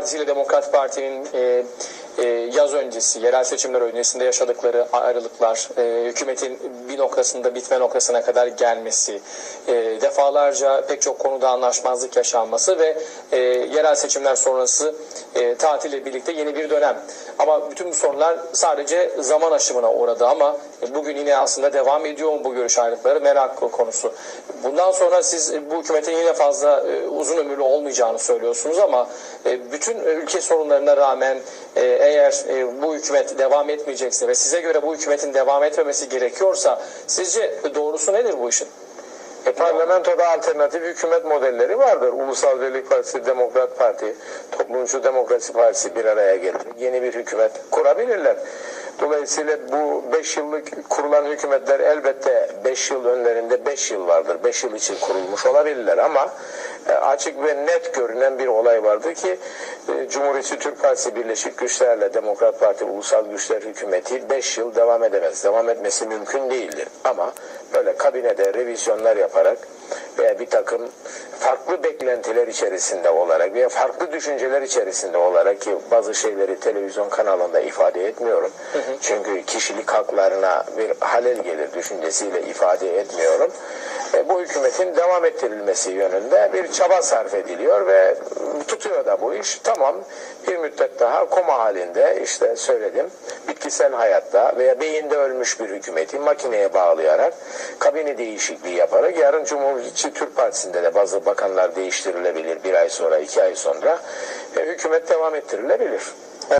Partisi ile Demokrat Parti'nin e, e, yaz öncesi, yerel seçimler öncesinde yaşadıkları ayrılıklar, e, hükümetin bir noktasında bitme noktasına kadar gelmesi, e, defalarca pek çok konuda anlaşmazlık yaşanması ve e, yerel seçimler sonrası e, tatille birlikte yeni bir dönem. Ama bütün bu sorunlar sadece zaman aşımına uğradı ama bugün yine aslında devam ediyor mu bu görüş ayrılıkları merak konusu. Bundan sonra siz bu hükümetin yine fazla e, uzun ömürlü olmayacağını söylüyorsunuz ama e, bütün ülke sorunlarına rağmen e, eğer e, bu hükümet devam etmeyecekse ve size göre bu hükümetin devam etmemesi gerekiyorsa sizce doğrusu nedir bu işin? E, parlamentoda alternatif hükümet modelleri vardır. Ulusal Birlik Partisi, Demokrat Parti, Toplumcu Demokrasi Partisi bir araya gelir. Yeni bir hükümet kurabilirler. Dolayısıyla bu 5 yıllık kurulan hükümetler elbette 5 yıl önlerinde 5 yıl vardır. 5 yıl için kurulmuş olabilirler ama e, açık ve net görünen bir olay vardı ki e, Cumhuriyetçi Türk Partisi Birleşik Güçlerle Demokrat Parti Ulusal Güçler Hükümeti 5 yıl devam edemez. Devam etmesi mümkün değildir. Ama böyle kabinede revizyonlar yaparak veya bir takım farklı beklentiler içerisinde olarak veya farklı düşünceler içerisinde olarak ki bazı şeyleri televizyon kanalında ifade etmiyorum. Çünkü kişilik haklarına bir halel gelir düşüncesiyle ifade etmiyorum. Bu hükümetin devam ettirilmesi yönünde bir çaba sarf ediliyor ve tutuyor da bu iş. Tamam bir müddet daha koma halinde işte söyledim bitkisel hayatta veya beyinde ölmüş bir hükümeti makineye bağlayarak kabine değişikliği yaparak yarın Cumhuriyetçi Türk Partisi'nde de bazı bakanlar değiştirilebilir bir ay sonra iki ay sonra e, hükümet devam ettirilebilir.